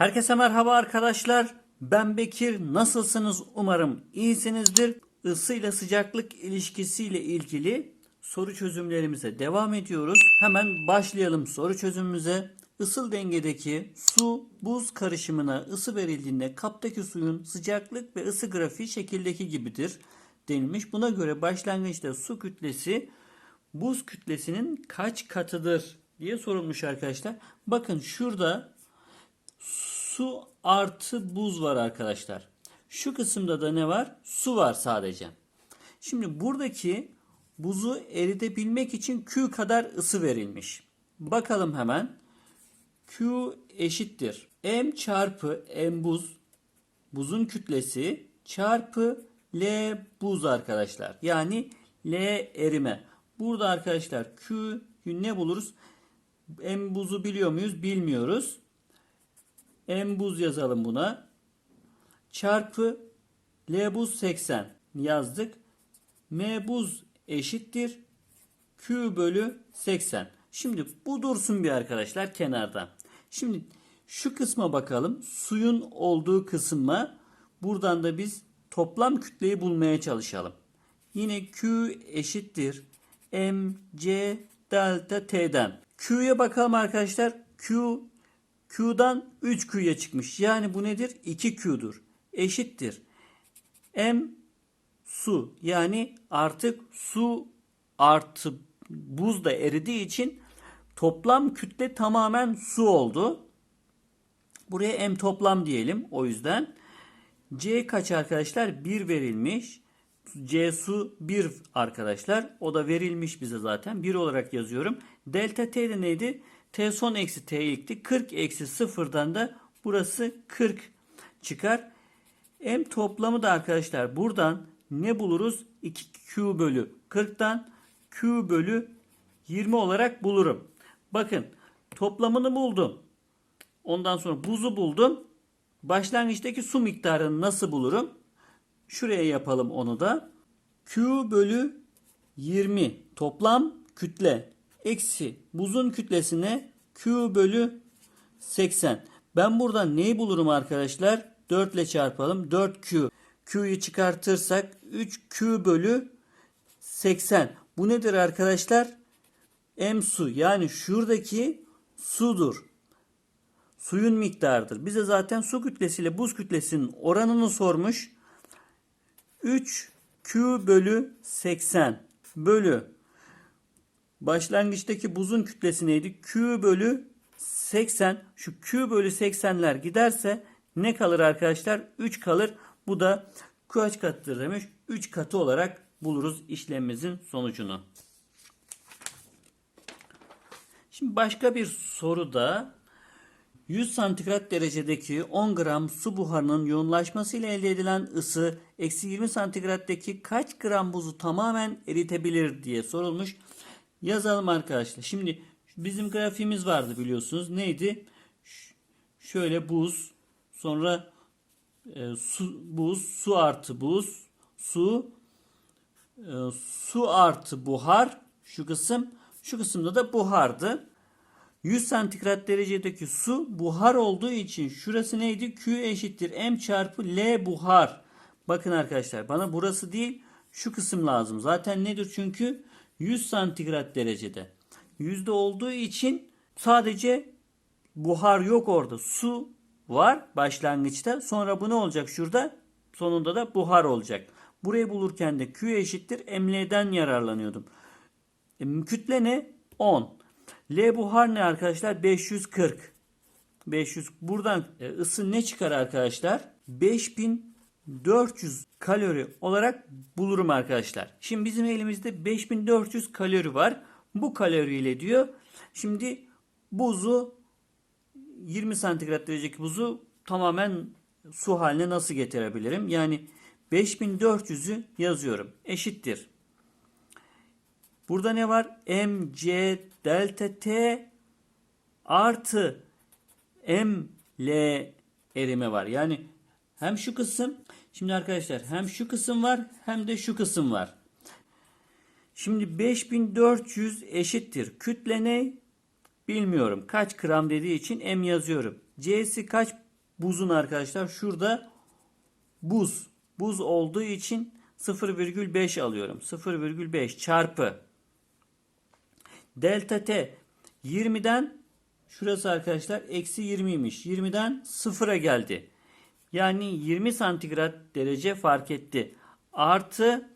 Herkese merhaba arkadaşlar. Ben Bekir. Nasılsınız? Umarım iyisinizdir. Isı ile sıcaklık ilişkisiyle ilgili soru çözümlerimize devam ediyoruz. Hemen başlayalım soru çözümümüze. Isıl dengedeki su buz karışımına ısı verildiğinde kaptaki suyun sıcaklık ve ısı grafiği şekildeki gibidir denilmiş. Buna göre başlangıçta su kütlesi buz kütlesinin kaç katıdır diye sorulmuş arkadaşlar. Bakın şurada su artı buz var arkadaşlar. Şu kısımda da ne var? Su var sadece. Şimdi buradaki buzu eritebilmek için Q kadar ısı verilmiş. Bakalım hemen. Q eşittir. M çarpı M buz buzun kütlesi çarpı L buz arkadaşlar. Yani L erime. Burada arkadaşlar Q'yu ne buluruz? M buzu biliyor muyuz? Bilmiyoruz. M buz yazalım buna. Çarpı L buz 80 yazdık. M buz eşittir. Q bölü 80. Şimdi bu dursun bir arkadaşlar kenarda. Şimdi şu kısma bakalım. Suyun olduğu kısma buradan da biz toplam kütleyi bulmaya çalışalım. Yine Q eşittir. M, C, delta T'den. Q'ya bakalım arkadaşlar. Q Q'dan 3Q'ya çıkmış. Yani bu nedir? 2Q'dur. Eşittir. M su. Yani artık su artı buz da eridiği için toplam kütle tamamen su oldu. Buraya M toplam diyelim. O yüzden C kaç arkadaşlar? 1 verilmiş. C su 1 arkadaşlar. O da verilmiş bize zaten. 1 olarak yazıyorum. Delta T de neydi? T son eksi T ilkti. 40 eksi 0'dan da burası 40 çıkar. M toplamı da arkadaşlar buradan ne buluruz? 2Q bölü 40'tan Q bölü 20 olarak bulurum. Bakın toplamını buldum. Ondan sonra buzu buldum. Başlangıçtaki su miktarını nasıl bulurum? Şuraya yapalım onu da. Q bölü 20 toplam kütle eksi buzun kütlesine Q bölü 80. Ben buradan neyi bulurum arkadaşlar? 4 ile çarpalım. 4Q. Q'yu çıkartırsak 3Q bölü 80. Bu nedir arkadaşlar? M su. Yani şuradaki sudur. Suyun miktarıdır. Bize zaten su kütlesiyle buz kütlesinin oranını sormuş. 3 Q bölü 80 bölü başlangıçtaki buzun kütlesi neydi? Q bölü 80. Şu Q bölü 80'ler giderse ne kalır arkadaşlar? 3 kalır. Bu da kaç katıdır demiş. 3 katı olarak buluruz işlemimizin sonucunu. Şimdi başka bir soruda 100 santigrat derecedeki 10 gram su buharının yoğunlaşmasıyla elde edilen ısı eksi 20 santigrattaki kaç gram buzu tamamen eritebilir diye sorulmuş. Yazalım arkadaşlar. Şimdi bizim grafiğimiz vardı biliyorsunuz. Neydi? Ş- şöyle buz, sonra e, su, buz, su artı buz, su, e, su artı buhar şu kısım, şu kısımda da buhardı. 100 santigrat derecedeki su buhar olduğu için şurası neydi? Q eşittir M çarpı L buhar. Bakın arkadaşlar bana burası değil şu kısım lazım. Zaten nedir? Çünkü 100 santigrat derecede. Yüzde olduğu için sadece buhar yok orada. Su var başlangıçta. Sonra bu ne olacak şurada? Sonunda da buhar olacak. Burayı bulurken de Q eşittir ML'den yararlanıyordum. E, kütle ne? 10. L buhar ne arkadaşlar? 540. 500. Buradan e, ısı ne çıkar arkadaşlar? 5400 kalori olarak bulurum arkadaşlar. Şimdi bizim elimizde 5400 kalori var. Bu kaloriyle diyor. Şimdi buzu 20 santigrat derecedeki buzu tamamen su haline nasıl getirebilirim? Yani 5400'ü yazıyorum. Eşittir. Burada ne var? MC delta T artı M L erime var. Yani hem şu kısım şimdi arkadaşlar hem şu kısım var hem de şu kısım var. Şimdi 5400 eşittir. Kütle ne? Bilmiyorum. Kaç gram dediği için M yazıyorum. C'si kaç buzun arkadaşlar şurada buz. Buz olduğu için 0,5 alıyorum. 0,5 çarpı delta t 20'den şurası arkadaşlar eksi 20'ymiş. 20'den 0'a geldi. Yani 20 santigrat derece fark etti. Artı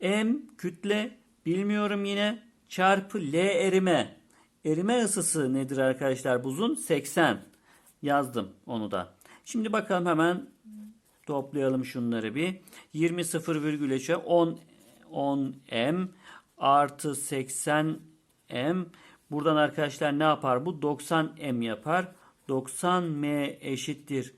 m kütle bilmiyorum yine çarpı L erime. Erime ısısı nedir arkadaşlar buzun? 80. Yazdım onu da. Şimdi bakalım hemen toplayalım şunları bir. 20 0,3'e 10 10 m artı 80 m. Buradan arkadaşlar ne yapar bu? 90 m yapar. 90 m eşittir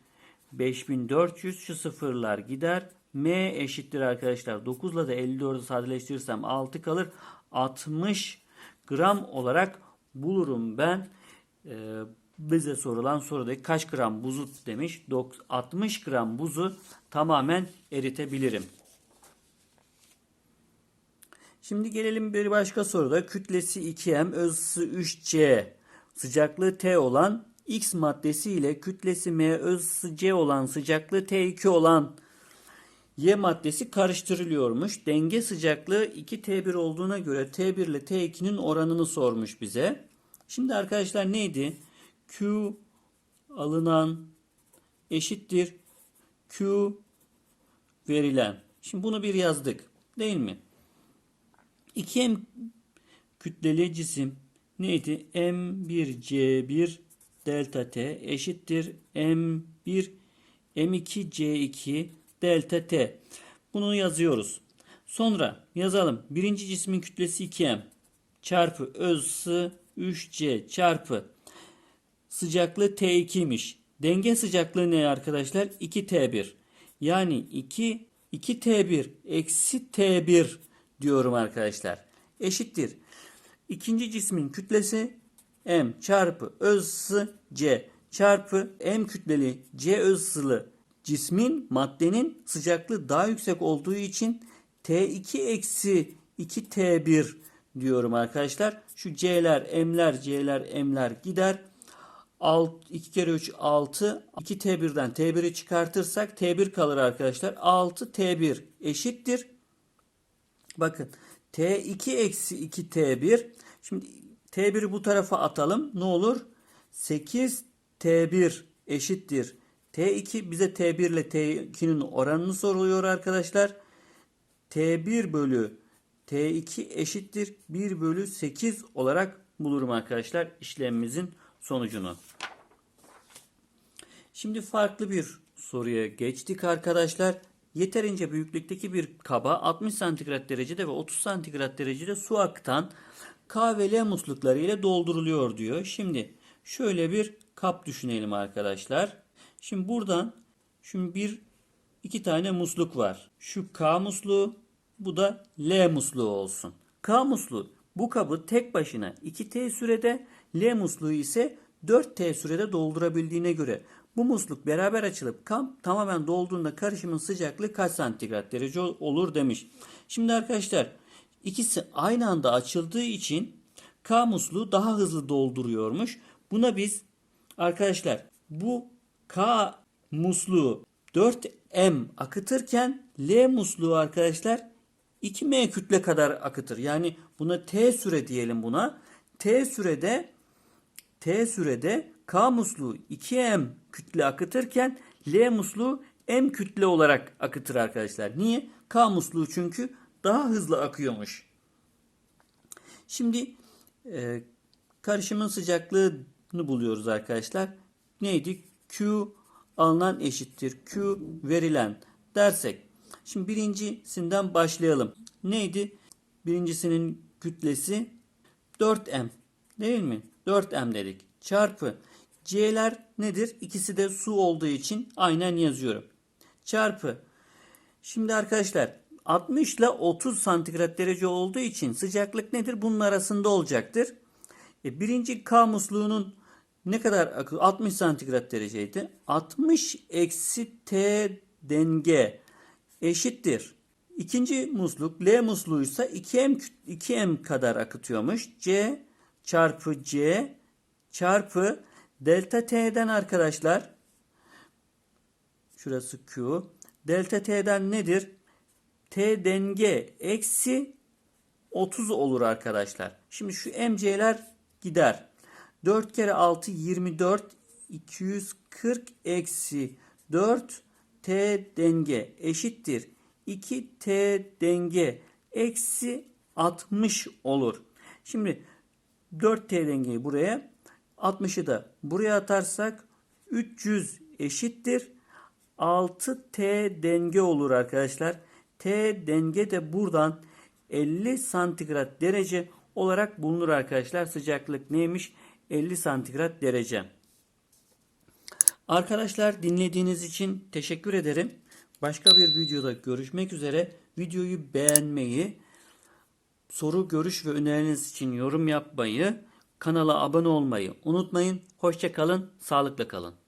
5400 şu sıfırlar gider. M eşittir arkadaşlar. 9 ile de 54'ü sadeleştirirsem 6 kalır. 60 gram olarak bulurum ben. Ee, bize sorulan soruda kaç gram buzu demiş. 60 gram buzu tamamen eritebilirim. Şimdi gelelim bir başka soruda. Kütlesi 2m, ısısı 3c, sıcaklığı T olan X maddesi ile kütlesi M, ısısı C olan sıcaklığı T2 olan Y maddesi karıştırılıyormuş. Denge sıcaklığı 2T1 olduğuna göre T1 ile T2'nin oranını sormuş bize. Şimdi arkadaşlar neydi? Q alınan eşittir Q verilen. Şimdi bunu bir yazdık. Değil mi? 2M kütleli cisim neydi? M1C1 delta T eşittir M1 M2C2 delta T. Bunu yazıyoruz. Sonra yazalım. Birinci cismin kütlesi 2M çarpı öz ısı 3C çarpı sıcaklığı T2'ymiş. Denge sıcaklığı ne arkadaşlar? 2T1. Yani 2 2T1 eksi T1 diyorum arkadaşlar. Eşittir. İkinci cismin kütlesi M çarpı öz ısı C çarpı M kütleli C öz ısılı cismin maddenin sıcaklığı daha yüksek olduğu için T2 eksi 2T1 diyorum arkadaşlar. Şu C'ler, M'ler, C'ler, M'ler gider. 6, 2 kere 3 6. 2 T1'den T1'i çıkartırsak T1 kalır arkadaşlar. 6 T1 eşittir. Bakın T2 eksi 2 T1. Şimdi T1'i bu tarafa atalım. Ne olur? 8 T1 eşittir. T2 bize T1 ile T2'nin oranını soruluyor arkadaşlar. T1 bölü T2 eşittir 1 bölü 8 olarak bulurum arkadaşlar işlemimizin sonucunu. Şimdi farklı bir soruya geçtik arkadaşlar. Yeterince büyüklükteki bir kaba 60 santigrat derecede ve 30 santigrat derecede su akıtan K ve L muslukları ile dolduruluyor diyor. Şimdi şöyle bir kap düşünelim arkadaşlar. Şimdi buradan şimdi bir iki tane musluk var. Şu K musluğu bu da L musluğu olsun. K musluğu bu kabı tek başına 2T sürede L musluğu ise 4T sürede doldurabildiğine göre bu musluk beraber açılıp kam tamamen dolduğunda karışımın sıcaklığı kaç santigrat derece olur demiş. Şimdi arkadaşlar ikisi aynı anda açıldığı için K musluğu daha hızlı dolduruyormuş. Buna biz arkadaşlar bu K musluğu 4M akıtırken L musluğu arkadaşlar 2M kütle kadar akıtır. Yani buna T süre diyelim buna. T sürede T sürede K musluğu 2M kütle akıtırken L musluğu M kütle olarak akıtır arkadaşlar. Niye? K musluğu çünkü daha hızlı akıyormuş. Şimdi e, karışımın sıcaklığını buluyoruz arkadaşlar. Neydi? Q alınan eşittir. Q verilen dersek. Şimdi birincisinden başlayalım. Neydi? Birincisinin kütlesi 4M. Değil mi? 4M dedik. Çarpı C'ler nedir? İkisi de su olduğu için aynen yazıyorum. Çarpı. Şimdi arkadaşlar 60 ile 30 santigrat derece olduğu için sıcaklık nedir? Bunun arasında olacaktır. E, birinci K musluğunun ne kadar akı? 60 santigrat dereceydi. 60 eksi T denge eşittir. İkinci musluk L musluğuysa 2M, 2M kadar akıtıyormuş. C çarpı C çarpı delta T'den arkadaşlar Şurası Q. Delta T'den nedir? T denge eksi 30 olur arkadaşlar. Şimdi şu MC'ler gider. 4 kere 6 24 240 eksi 4 T denge eşittir. 2 T denge eksi 60 olur. Şimdi 4T dengeyi buraya 60'ı da buraya atarsak 300 eşittir. 6T denge olur arkadaşlar. T denge de buradan 50 santigrat derece olarak bulunur arkadaşlar. Sıcaklık neymiş? 50 santigrat derece. Arkadaşlar dinlediğiniz için teşekkür ederim. Başka bir videoda görüşmek üzere. Videoyu beğenmeyi, soru, görüş ve öneriniz için yorum yapmayı, kanala abone olmayı unutmayın. Hoşça kalın, sağlıkla kalın.